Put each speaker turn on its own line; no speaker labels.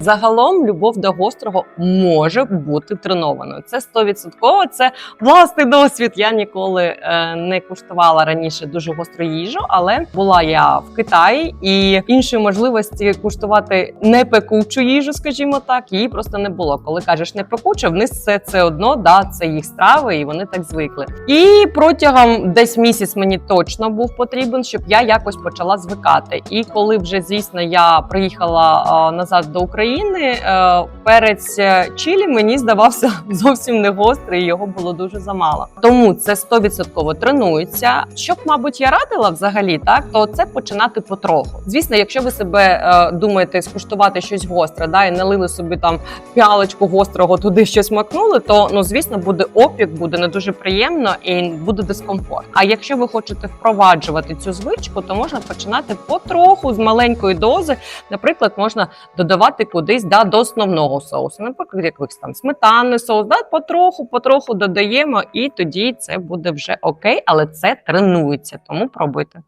Загалом любов до гострого може бути тренованою. Це 100%. Це власний досвід. Я ніколи е, не куштувала раніше дуже гостру їжу, але була я в Китаї і іншої можливості куштувати не пекучу їжу, скажімо так, її просто не було. Коли кажеш не пекуче, в них все це одно, да, це їх страви, і вони так звикли. І протягом десь місяць мені точно був потрібен, щоб я якось почала звикати. І коли вже звісно я приїхала назад до України, е, перець е, чилі мені здавався зовсім не гострий, його було дуже замало. Тому це 100% тренується. Що б, мабуть, я радила взагалі, так то це починати потроху. Звісно, якщо ви себе е, думаєте скуштувати щось гостре, да і налили собі там піалочку гострого, туди щось макнули, то ну звісно буде опік, буде не дуже приємно і буде дискомфорт. А якщо ви хочете впроваджувати цю звичку, то можна починати потроху з маленької дози. Наприклад, можна додавати кудись да, до основного соусу, наприклад, якийсь там сметанний соус, да, потроху, потроху додаємо, і тоді це буде вже окей, але це тренується, тому пробуйте.